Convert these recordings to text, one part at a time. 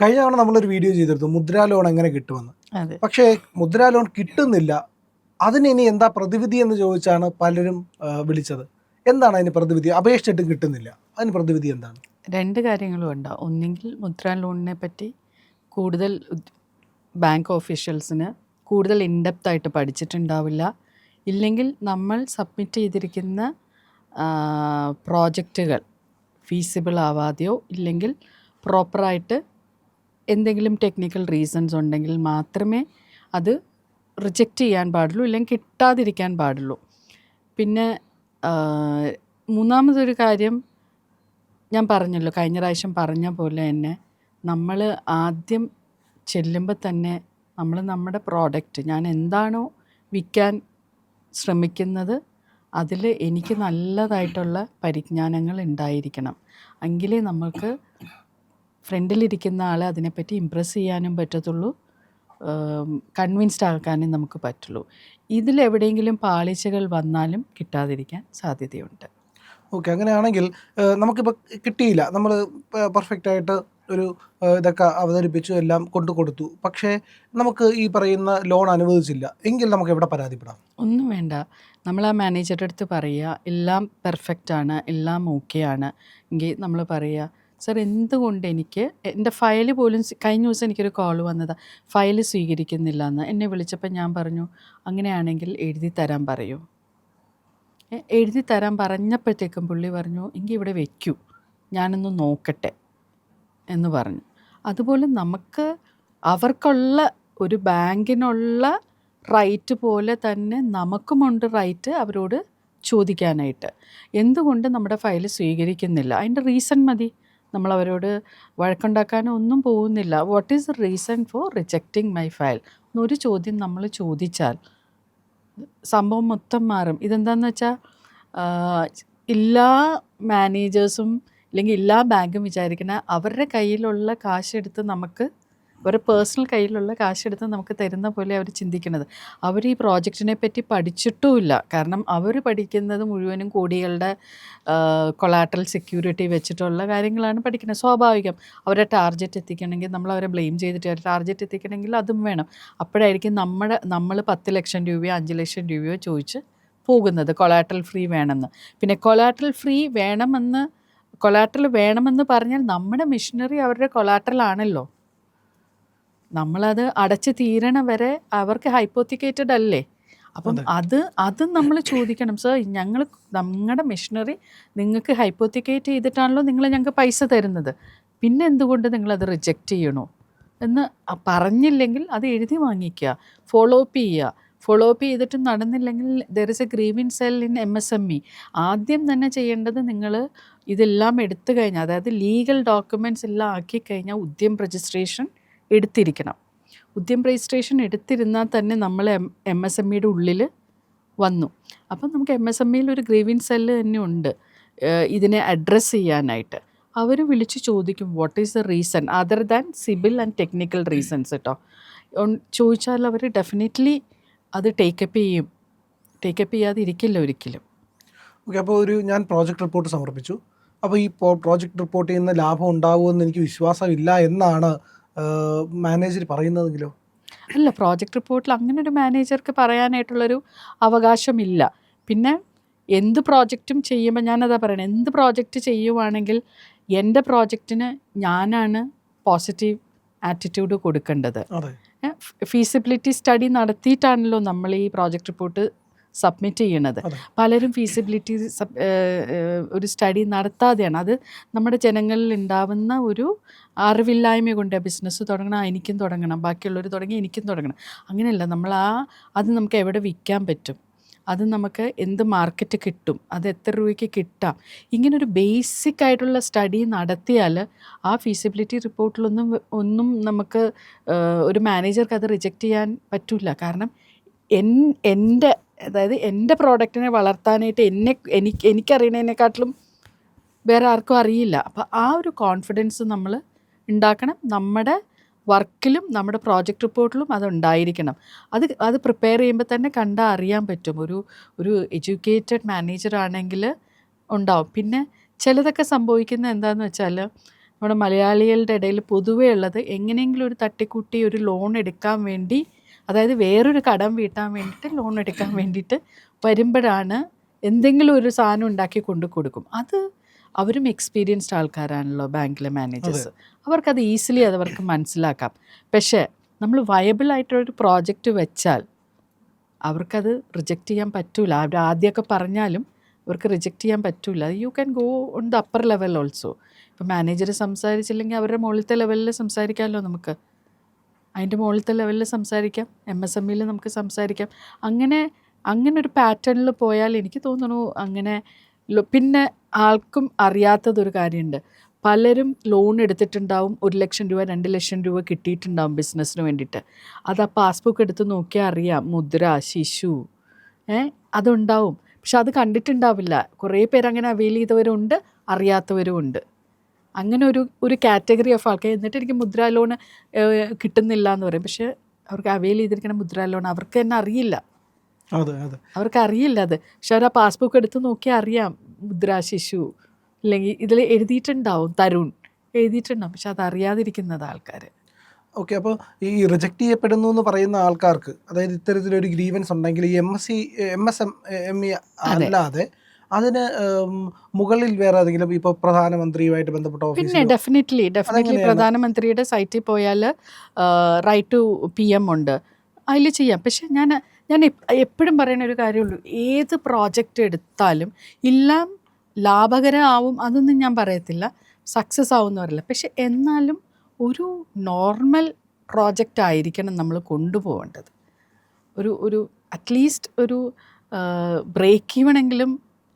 കഴിഞ്ഞ തവണ നമ്മളൊരു വീഡിയോ ചെയ്തിരുന്നു മുദ്രാ ലോൺ എങ്ങനെ കിട്ടുമെന്ന്. പക്ഷേ മുദ്രാ ലോൺ കിട്ടുന്നില്ല. അതിന് ഇനി എന്താ പ്രതിവിധി എന്ന് ചോദിച്ചാണ് പലരും വിളിച്ചത്. എന്താണ് അതിന് പ്രതിവിധി? അപേക്ഷിച്ചിട്ടും കിട്ടുന്നില്ല. അതിന് പ്രതിവിധി എന്താണ്? രണ്ട് കാര്യങ്ങളും ഉണ്ടാവും ഒന്നെങ്കിൽ മുദ്രാ ലോണിനെ പറ്റി കൂടുതൽ ബാങ്ക് ഓഫീഷ്യൽസിന് കൂടുതൽ ഇൻഡെപ്ത് ആയിട്ട് പഠിച്ചിട്ടുണ്ടാവില്ല. ഇല്ലെങ്കിൽ നമ്മൾ സബ്മിറ്റ് ചെയ്തിരിക്കുന്ന പ്രോജക്റ്റുകൾ ഫീസിബിൾ ആവാതെയോ ഇല്ലെങ്കിൽ പ്രോപ്പറായിട്ട് എന്തെങ്കിലും ടെക്നിക്കൽ റീസൺസ് ഉണ്ടെങ്കിൽ മാത്രമേ അത് റിജക്റ്റ് ചെയ്യാൻ പാടുള്ളൂ ഇല്ലെങ്കിൽ കിട്ടാതിരിക്കാൻ പാടുള്ളൂ. പിന്നെ മൂന്നാമതൊരു കാര്യം ഞാൻ പറഞ്ഞല്ലോ കഴിഞ്ഞ പ്രാവശ്യം പറഞ്ഞ പോലെ തന്നെ നമ്മൾ ആദ്യം ചെല്ലുമ്പോൾ തന്നെ നമ്മൾ നമ്മുടെ പ്രോഡക്റ്റ് ഞാൻ എന്താണോ വിൽക്കാൻ ശ്രമിക്കുന്നത് അതിൽ എനിക്ക് നല്ലതായിട്ടുള്ള പരിജ്ഞാനങ്ങൾ ഉണ്ടായിരിക്കണം. എങ്കിലേ നമുക്ക് ഫ്രണ്ടിലിരിക്കുന്ന ആളെ അതിനെപ്പറ്റി ഇമ്പ്രസ് ചെയ്യാനും പറ്റത്തുള്ളൂ. കൺവിൻസ്ഡ് ആക്കാനും നമുക്ക് പറ്റുള്ളൂ. ഇതിലെവിടെയെങ്കിലും പാളിച്ചകൾ വന്നാലും കിട്ടാതിരിക്കാൻ സാധ്യതയുണ്ട്. ഓക്കെ അങ്ങനെയാണെങ്കിൽ നമുക്കിപ്പോൾ കിട്ടിയില്ല. നമ്മൾ പെർഫെക്റ്റ് ആയിട്ട് ഒരു ഇതൊക്കെ അവതരിപ്പിച്ചു എല്ലാം കൊണ്ടു കൊടുത്തു. പക്ഷേ നമുക്ക് ഈ പറയുന്ന ലോൺ അനുവദിച്ചില്ല. എങ്കിൽ നമുക്ക് എവിടെ പരാതിപ്പെടാം? ഒന്നും വേണ്ട. നമ്മൾ ആ മാനേജറുടെ അടുത്ത് പറയുക എല്ലാം പെർഫെക്റ്റ് ആണ് എല്ലാം ഓക്കെ ആണ്. എങ്കിൽ നമ്മൾ പറയുക സർ എന്തുകൊണ്ട് എനിക്ക് എന്റെ ഫയൽ പോലും കഴിഞ്ഞ ദിവസം എനിക്കൊരു കോൾ വന്നതാണ് ഫയൽ സ്വീകരിക്കുന്നില്ല എന്ന് എന്നെ വിളിച്ചപ്പോൾ ഞാൻ പറഞ്ഞു അങ്ങനെയാണെങ്കിൽ എഴുതി തരാൻ പറയൂ. എഴുതി തരാൻ പറഞ്ഞപ്പോഴത്തേക്കും പുള്ളി പറഞ്ഞു എങ്കിൽ ഇവിടെ വെക്കൂ. ഞാനൊന്ന് നോക്കട്ടെ. എന്ന് പറഞ്ഞു. അതുപോലെ നമുക്ക് അവർക്കുള്ള ഒരു ബാങ്കിനുള്ള റൈറ്റ് പോലെ തന്നെ നമുക്കുമുണ്ട് റൈറ്റ് അവരോട് ചോദിക്കാനായിട്ട്. എന്തുകൊണ്ട് നമ്മുടെ ഫയൽ സ്വീകരിക്കുന്നില്ല? അതിന്റെ റീസൺ മതി. നമ്മൾ അവരോട് വഴക്കുണ്ടാക്കാനോ ഒന്നും പോകുന്നില്ല. What is the reason for rejecting my file എന്നൊരു ചോദ്യം നമ്മൾ ചോദിച്ചാൽ സംഭവം മൊത്തം മാറും. ഇതെന്താണെന്ന് വെച്ചാൽ എല്ലാ മാനേജേഴ്സും അല്ലെങ്കിൽ എല്ലാ ബാങ്കും വിചാരിക്കുന്ന അവരുടെ കയ്യിലുള്ള കാശെടുത്ത് നമുക്ക് അവരുടെ പേഴ്സണൽ കയ്യിലുള്ള കാശ് കാശെടുത്ത് നമുക്ക് തരുന്ന പോലെ അവർ ചിന്തിക്കുന്നത്. അവർ ഈ പ്രോജക്റ്റിനെ പറ്റി പഠിച്ചിട്ടുമില്ല. കാരണം അവർ പഠിക്കുന്നത് മുഴുവനും കോടികളുടെ കൊളാട്രൽ സെക്യൂരിറ്റി വെച്ചിട്ടുള്ള കാര്യങ്ങളാണ് പഠിക്കുന്നത്. സ്വാഭാവികം. അവരെ ടാർഗറ്റ് എത്തിക്കണമെങ്കിൽ നമ്മൾ അവരെ ബ്ലെയിം ചെയ്തിട്ട് അവരെ ടാർഗറ്റ് എത്തിക്കണമെങ്കിൽ അതും വേണം. അപ്പോഴായിരിക്കും നമ്മുടെ നമ്മൾ പത്ത് ലക്ഷം രൂപയോ അഞ്ച് ലക്ഷം രൂപയോ ചോദിച്ച് പോകുന്നത് കൊളാട്രൽ ഫ്രീ വേണമെന്ന്. പിന്നെ കൊളാട്രൽ ഫ്രീ വേണമെന്ന് കൊളാട്രൽ വേണമെന്ന് പറഞ്ഞാൽ നമ്മുടെ മിഷനറി അവരുടെ കൊളാട്രൽ ആണല്ലോ. നമ്മളത് അടച്ചു തീരണ വരെ അവർക്ക് ഹൈപ്പോത്തിക്കേറ്റഡ് അല്ലേ? അപ്പം അത്. അത് നമ്മൾ ചോദിക്കണം. സർ ഞങ്ങൾ നമ്മുടെ മെഷീനറി നിങ്ങൾക്ക് ഹൈപ്പോത്തിക്കേറ്റ് ചെയ്തിട്ടാണല്ലോ നിങ്ങൾ ഞങ്ങൾക്ക് പൈസ തരുന്നത്. പിന്നെ എന്തുകൊണ്ട് നിങ്ങളത് റിജക്റ്റ് ചെയ്യണോ? എന്ന് പറഞ്ഞില്ലെങ്കിൽ അത് എഴുതി വാങ്ങിക്കുക. ഫോളോ അപ്പ് ചെയ്യുക. ഫോളോ അപ്പ് ചെയ്തിട്ടും നടന്നില്ലെങ്കിൽ there is a grievance cell in M S M E ആദ്യം തന്നെ ചെയ്യേണ്ടത് നിങ്ങൾ ഇതെല്ലാം എടുത്തു കഴിഞ്ഞാൽ അതായത് ലീഗൽ ഡോക്യുമെന്റ്സ് എല്ലാം ആക്കി കഴിഞ്ഞാൽ ഉദ്യം രജിസ്ട്രേഷൻ എടുത്തിരിക്കണം. ഉദ്യം രജിസ്ട്രേഷൻ എടുത്തിരുന്നാൽ തന്നെ നമ്മൾ എം എം എസ് എം ഇയുടെ ഉള്ളിൽ വന്നു. അപ്പം നമുക്ക് എം എസ് എം ഇയിൽ ഒരു ഗ്രീവിൻ സെല്ല് തന്നെ ഉണ്ട് ഇതിനെ അഡ്രസ്സ് ചെയ്യാനായിട്ട്. അവർ വിളിച്ച് ചോദിക്കും what is the reason other than CIBIL and technical reasons കേട്ടോ ചോദിച്ചാൽ അവർ ഡെഫിനറ്റ്ലി അത് ടേക്കപ്പ് ചെയ്യും. ടേക്കപ്പ് ചെയ്യാതെ ഇരിക്കില്ല ഒരിക്കലും. ഓക്കെ അപ്പോൾ ഒരു ഞാൻ പ്രോജക്റ്റ് റിപ്പോർട്ട് സമർപ്പിച്ചു. അപ്പോൾ ഈ പ്രോജക്റ്റ് റിപ്പോർട്ട് ചെയ്യുന്ന ലാഭം ഉണ്ടാവുമെന്ന് എനിക്ക് വിശ്വാസമില്ല എന്നാണ് മാനേജർ പറയുന്നതെങ്കിലോ? അല്ല പ്രോജക്റ്റ് റിപ്പോർട്ടിൽ അങ്ങനെ ഒരു മാനേജർക്ക് പറയാനായിട്ടുള്ളൊരു അവകാശമില്ല. പിന്നെ എന്ത് പ്രോജക്റ്റും ചെയ്യുമ്പോൾ ഞാനതാ പറയണത് എന്ത് പ്രോജക്റ്റ് ചെയ്യുവാണെങ്കിൽ എന്റെ പ്രോജക്റ്റിന് ഞാനാണ് പോസിറ്റീവ് ആറ്റിറ്റ്യൂഡ് കൊടുക്കേണ്ടത്. ഫീസിബിലിറ്റി സ്റ്റഡി നടത്തിയിട്ടാണല്ലോ നമ്മൾ ഈ പ്രോജക്റ്റ് റിപ്പോർട്ട് സബ്മിറ്റ് ചെയ്യണത്. പലരും ഫീസിബിലിറ്റി സബ് ഒരു സ്റ്റഡി നടത്താതെയാണ്. അത് നമ്മുടെ ജനങ്ങളിൽ ഉണ്ടാവുന്ന ഒരു അറിവില്ലായ്മ കൊണ്ട് ബിസിനസ് തുടങ്ങണം. ആ, എനിക്കും തുടങ്ങണം. ബാക്കിയുള്ളവർ തുടങ്ങി എനിക്കും തുടങ്ങണം. അങ്ങനെയല്ല നമ്മൾ ആ അത് നമുക്ക് എവിടെ വിൽക്കാൻ പറ്റും? അത് നമുക്ക് എന്ത് മാർക്കറ്റ് കിട്ടും? അത് എത്ര രൂപയ്ക്ക് കിട്ടാം? ഇങ്ങനൊരു ബേസിക് ആയിട്ടുള്ള സ്റ്റഡി നടത്തിയാൽ ആ ഫീസിബിലിറ്റി റിപ്പോർട്ടിലൊന്നും ഒന്നും നമുക്ക് ഒരു മാനേജർക്ക് അത് റിജക്റ്റ് ചെയ്യാൻ പറ്റില്ല കാരണം എൻ എന്റെ അതായത് എന്റെ പ്രോഡക്റ്റിനെ വളർത്താനായിട്ട് എന്നെ എനിക്ക് എനിക്കറിയണതിനെക്കാട്ടിലും വേറെ ആർക്കും അറിയില്ല. അപ്പോൾ ആ ഒരു കോൺഫിഡൻസ് നമ്മൾ ഉണ്ടാക്കണം. നമ്മുടെ വർക്കിലും നമ്മുടെ പ്രോജക്റ്റ് റിപ്പോർട്ടിലും അത് ഉണ്ടായിരിക്കണം. അത് അത് പ്രിപ്പയർ ചെയ്യുമ്പോൾ തന്നെ കണ്ടാൽ അറിയാൻ പറ്റും. ഒരു ഒരു എഡ്യൂക്കേറ്റഡ് മാനേജർ ആണെങ്കിൽ ഉണ്ടാവും. പിന്നെ ചിലതൊക്കെ സംഭവിക്കുന്നത് എന്താണെന്ന് വെച്ചാൽ നമ്മുടെ മലയാളികളുടെ ഇടയിൽ പൊതുവേ ഉള്ളത് എങ്ങനെയെങ്കിലും ഒരു തട്ടിക്കൂട്ടി ഒരു ലോൺ എടുക്കാൻ വേണ്ടി അതായത് വേറൊരു കടം വീട്ടാൻ വേണ്ടിയിട്ട് ലോൺ എടുക്കാൻ വേണ്ടിയിട്ട് വരുമ്പോഴാണ് എന്തെങ്കിലും ഒരു സാധനം ഉണ്ടാക്കി കൊണ്ട് കൊടുക്കും. അത് അവരും എക്സ്പീരിയൻസ്ഡ് ആൾക്കാരാണല്ലോ ബാങ്കിലെ മാനേജേഴ്സ് അവർക്കത് ഈസിലി അത് അവർക്ക് മനസ്സിലാക്കാം. പക്ഷേ നമ്മൾ വയബിൾ ആയിട്ടൊരു പ്രോജക്റ്റ് വെച്ചാൽ അവർക്കത് റിജക്റ്റ് ചെയ്യാൻ പറ്റൂല. അവർ ആദ്യമൊക്കെ പറഞ്ഞാലും അവർക്ക് റിജക്റ്റ് ചെയ്യാൻ പറ്റൂല. You can go on the upper level also ഇപ്പം മാനേജർ സംസാരിച്ചില്ലെങ്കിൽ അവരുടെ മുകളിലത്തെ ലെവലിൽ സംസാരിക്കാമല്ലോ നമുക്ക്. അതിന്റെ മുകളിലത്തെ ലെവലിൽ സംസാരിക്കാം എം എസ് എം ഇയിൽ നമുക്ക് സംസാരിക്കാം. അങ്ങനെ അങ്ങനെ ഒരു പാറ്റേണിൽ പോയാൽ എനിക്ക് തോന്നുന്നു അങ്ങനെ പിന്നെ ആൾക്കും അറിയാത്തതൊരു കാര്യമുണ്ട്. പലരും ലോൺ എടുത്തിട്ടുണ്ടാവും ഒരു ലക്ഷം രൂപ രണ്ട് ലക്ഷം രൂപ കിട്ടിയിട്ടുണ്ടാവും ബിസിനസ്സിന് വേണ്ടിയിട്ട്. അത് ആ പാസ്ബുക്ക് എടുത്ത് നോക്കിയാൽ അറിയാം മുദ്ര ശിശു ഏ അതുണ്ടാവും. പക്ഷെ അത് കണ്ടിട്ടുണ്ടാവില്ല. കുറേ പേര് അങ്ങനെ അവെയിൽ ചെയ്തവരുണ്ട് അറിയാത്തവരും ഉണ്ട് അങ്ങനെ ഒരു ഒരു കാറ്റഗറി ഓഫ് ആൾക്കാർ. എന്നിട്ട് എനിക്ക് മുദ്രാ ലോൺ കിട്ടുന്നില്ല എന്ന് പറയും. പക്ഷെ അവർക്ക് അവൈൽ ചെയ്തിരിക്കുന്ന മുദ്രാ ലോൺ അവർക്ക് തന്നെ അറിയില്ല. അതെ അതെ. അവർക്ക് അറിയില്ല അത്. പക്ഷെ അവർ ആ പാസ്ബുക്ക് എടുത്ത് നോക്കിയാൽ അറിയാം മുദ്രാ ശിശു. അല്ലെങ്കിൽ ഇതിൽ എഴുതിയിട്ടുണ്ടാവും തരുൺ. എഴുതിയിട്ടുണ്ടാവും. പക്ഷെ അത് അറിയാതിരിക്കുന്നത് ആൾക്കാർ ഓക്കെ അപ്പോൾ ഈ റിജക്ട് ചെയ്യപ്പെടുന്നു എന്ന് പറയുന്ന ആൾക്കാർക്ക് അതായത് ഇത്തരത്തിലൊരു ഗ്രീവൻസ് ഉണ്ടെങ്കിൽ ഈ M S C M S M M E അല്ലാതെ അതിന് മുകളിൽ വേറെ ഏതെങ്കിലും ഇപ്പോൾ പ്രധാനമന്ത്രിയുമായിട്ട് ബന്ധപ്പെട്ട പിന്നെ ഡെഫിനറ്റ്ലി ഡെഫിനറ്റ്ലി പ്രധാനമന്ത്രിയുടെ സൈറ്റിൽ പോയാൽ റൈറ്റ് ടു പി എം ഉണ്ട്. അതിൽ ചെയ്യാം. പക്ഷെ ഞാൻ ഞാൻ എപ്പോഴും പറയുന്ന ഒരു കാര്യമുള്ളൂ. ഏത് പ്രോജക്റ്റ് എടുത്താലും എല്ലാം ലാഭകരമാവും അതൊന്നും ഞാൻ പറയത്തില്ല. സക്സസ് ആവുമെന്ന് പറയില്ല പക്ഷെ എന്നാലും ഒരു നോർമൽ പ്രോജക്റ്റ് ആയിരിക്കണം നമ്മൾ കൊണ്ടുപോകേണ്ടത്. ഒരു ഒരു അറ്റ്ലീസ്റ്റ് ഒരു ബ്രേക്ക് ഈവണെങ്കിലും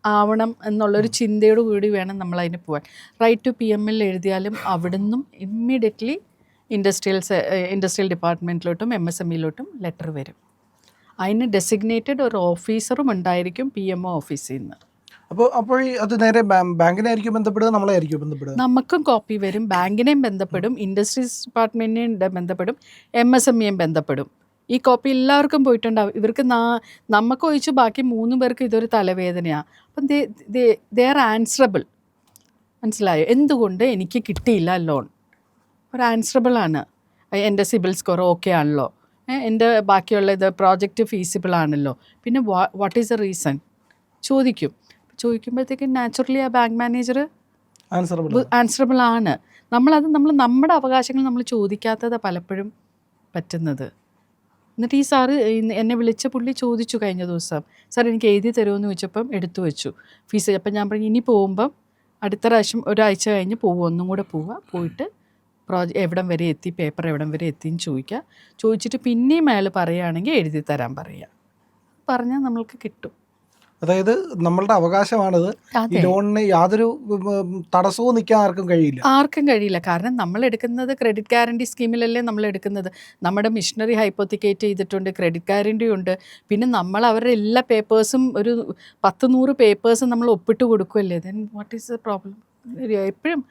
ആവണം എന്നുള്ളൊരു ചിന്തയോട് കൂടി വേണം നമ്മൾ അതിന് പോകാൻ റൈറ്റ് ടു പി എമ്മിൽ എഴുതിയാലും അവിടുന്നും ഇമ്മീഡിയറ്റ്ലി ഇൻഡസ്ട്രിയൽ ഇൻഡസ്ട്രിയൽ ഡിപ്പാർട്ട്മെന്റിലോട്ടും എം എസ് എം ഇയിലോട്ടും ലെറ്റർ വരും. അതിന് ഡെസിഗ്നേറ്റഡ് ഒരു ഓഫീസറും ഉണ്ടായിരിക്കും പി എം ഒ ഓഫീസിൽ നിന്ന് അപ്പോൾ അപ്പോൾ അത് നേരെ ബാങ്കിനായിരിക്കും ബന്ധപ്പെടുക നമ്മളായിരിക്കും ബന്ധപ്പെടുക? നമുക്കും കോപ്പി വരും. ബാങ്കിനെയും ബന്ധപ്പെടും. ഇൻഡസ്ട്രീസ് ഡിപ്പാർട്ട്മെന്റിനെയും ബന്ധപ്പെടും. എം എസ് എം ഇയും ബന്ധപ്പെടും. ഈ കോപ്പി എല്ലാവർക്കും പോയിട്ടുണ്ടാവും. ഇവർക്ക് നാ നമുക്ക് ഒഴിച്ച് ബാക്കി മൂന്ന് പേർക്ക് ഇതൊരു തലവേദനയാണ് അപ്പം ദേ ദേ ദേ ആർ ആൻസറബിൾ മനസ്സിലായോ? എന്തുകൊണ്ട് എനിക്ക് കിട്ടിയില്ല ലോൺ ഒരു ആൻസറബിൾ ആണ്. എന്റെ സിബിൽ സ്കോർ ഓക്കെ ആണല്ലോ. എന്റെ ബാക്കിയുള്ള ഇത് പ്രോജക്റ്റ് ഫീസിബിൾ ആണല്ലോ. പിന്നെ വാട്ട് ഈസ് ദ റീസൺ ചോദിക്കും. ചോദിക്കുമ്പോഴത്തേക്കും നാച്ചുറലി ആ ബാങ്ക് മാനേജർ ആൻസറബിൾ ആൻസറബിൾ ആണ്. നമ്മളത് നമ്മൾ നമ്മുടെ അവകാശങ്ങൾ നമ്മൾ ചോദിക്കാത്തത് പലപ്പോഴും പറ്റുന്നത്. എന്നിട്ട് ഈ സാറ് എന്നെ വിളിച്ച പുള്ളി ചോദിച്ചു കഴിഞ്ഞ ദിവസം സാർ എനിക്ക് എഴുതി തരുമെന്ന് ചോദിച്ചപ്പം എടുത്തു വെച്ചു. ഫീസ് അപ്പം ഞാൻ പറഞ്ഞു ഇനി പോകുമ്പം അടുത്ത പ്രാവശ്യം ഒരാഴ്ച കഴിഞ്ഞ് പോവുക ഒന്നും കൂടെ പോവുക പോയിട്ട് പ്രോജ എവിടം വരെ എത്തി പേപ്പർ എവിടം വരെ എത്തി എന്ന് ചോദിക്കുക ചോദിച്ചിട്ട് പിന്നെയും അയാൾ പറയുകയാണെങ്കിൽ എഴുതി തരാൻ പറയുക. പറഞ്ഞാൽ നമ്മൾക്ക് കിട്ടും. അതായത് നമ്മളുടെ അവകാശമാണിത് ഈ ലോണിന് യാതൊരു തടസ്സവും നിൽക്കാൻ ആർക്കും കഴിയില്ല. ആർക്കും കഴിയില്ല. കാരണം നമ്മൾ എടുക്കുന്നത് ക്രെഡിറ്റ് ഗ്യാരണ്ടി സ്കീമിലല്ലേ നമ്മൾ എടുക്കുന്നത്. നമ്മുടെ മിഷനറി ഹൈപ്പോത്തിക്കേറ്റ് ചെയ്തിട്ടുണ്ട് ക്രെഡിറ്റ് ഗ്യാരണ്ടി ഉണ്ട്. പിന്നെ നമ്മൾ അവരുടെ എല്ലാ പേപ്പേഴ്സും ഒരു പത്ത് നൂറ് പേപ്പേഴ്സും നമ്മൾ ഒപ്പിട്ട് കൊടുക്കുമല്ലേ then what is the problem എപ്പോഴും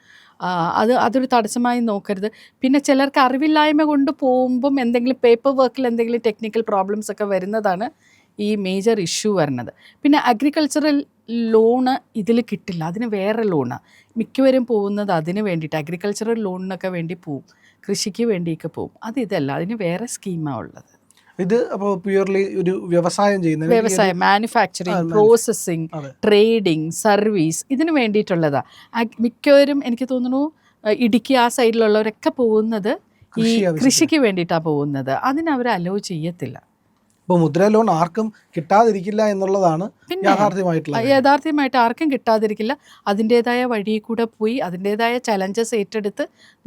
അത് അതൊരു തടസ്സമായി നോക്കരുത്. പിന്നെ ചിലർക്ക് അറിവില്ലായ്മ കൊണ്ട് പോകുമ്പം എന്തെങ്കിലും പേപ്പർ വർക്കിൽ എന്തെങ്കിലും ടെക്നിക്കൽ പ്രോബ്ലംസ് ഒക്കെ വരുന്നതാണ് ഈ മേജർ ഇഷ്യൂ വരുന്നത് പിന്നെ അഗ്രികൾച്ചറൽ ലോണ് ഇതിൽ കിട്ടില്ല. അതിന് വേറെ ലോണ് മിക്കവരും പോകുന്നത് അതിന് വേണ്ടിയിട്ട് അഗ്രികൾച്ചറൽ ലോണിനൊക്കെ വേണ്ടി പോവും. കൃഷിക്ക് വേണ്ടിയൊക്കെ പോവും. അത് ഇതല്ല. അതിന് വേറെ സ്കീമാണ് ഉള്ളത്. ഇത് അപ്പോൾ പ്യുവർലി ഒരു വ്യവസായം ചെയ്യുന്ന വ്യവസായം മാനുഫാക്ചറിങ് പ്രോസസ്സിങ് ട്രേഡിങ് സർവീസ് ഇതിന് വേണ്ടിയിട്ടുള്ളതാണ് മിക്കവരും എനിക്ക് തോന്നുന്നു ഇടുക്കി ആ സൈഡിലുള്ളവരൊക്കെ പോകുന്നത് ഈ കൃഷിക്ക് വേണ്ടിയിട്ടാണ് പോകുന്നത്. അതിനവർ അലോ ചെയ്യത്തില്ല. ഇപ്പോൾ മുദ്ര ലോൺ ആർക്കും കിട്ടാതിരിക്കില്ല എന്നുള്ളതാണ് യാഥാർത്ഥ്യമായിട്ടുള്ളത് യാഥാർത്ഥ്യമായിട്ടുള്ള യാഥാർത്ഥ്യമായിട്ട് യഥാർത്ഥമായിട്ട് ആർക്കും കിട്ടാതിരിക്കില്ല. അതിന്റെതായ വഴി കൂടെ പോയി അതിന്റെതായ ചലഞ്ചസ് ഏറ്റെടുത്ത്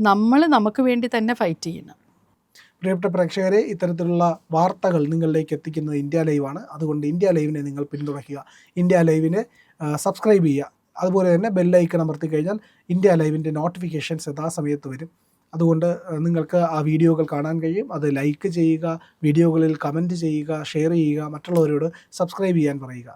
നമ്മൾ നമുക്ക് വേണ്ടി തന്നെ ഫൈറ്റ് ചെയ്യണം പ്രിയപ്പെട്ട പ്രേക്ഷകരെ ഇത്തരത്തിലുള്ള വാർത്തകൾ നിങ്ങളിലേക്ക് എത്തിക്കുന്നത് ഇന്ത്യ ലൈവാണ് അതുകൊണ്ട് ഇന്ത്യ ലൈവിനെ നിങ്ങൾ പിന്തുണയ്ക്കുക. ഇന്ത്യ ലൈവിനെ സബ്സ്ക്രൈബ് ചെയ്യുക. അതുപോലെ തന്നെ ബെല്ലൈക്കൺ അമർത്തി കഴിഞ്ഞാൽ ഇന്ത്യ ലൈവിന്റെ നോട്ടിഫിക്കേഷൻസ് യഥാസമയത്ത് വരും. അതുകൊണ്ട് നിങ്ങൾക്ക് ആ വീഡിയോകൾ കാണാൻ കഴിയും. അത് ലൈക്ക് ചെയ്യുക വീഡിയോകളിൽ കമന്റ് ചെയ്യുക ഷെയർ ചെയ്യുക മറ്റുള്ളവരോട് സബ്സ്ക്രൈബ് ചെയ്യാൻ പറയുക.